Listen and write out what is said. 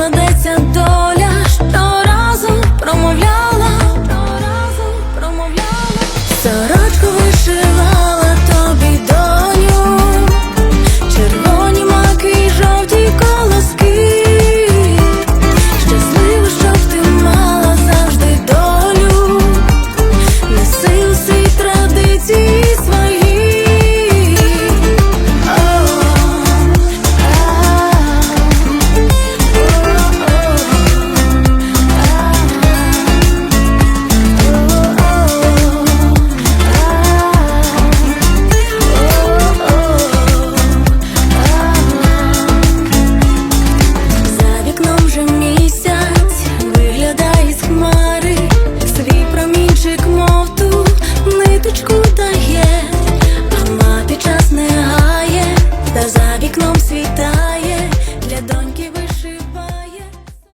кладеться до.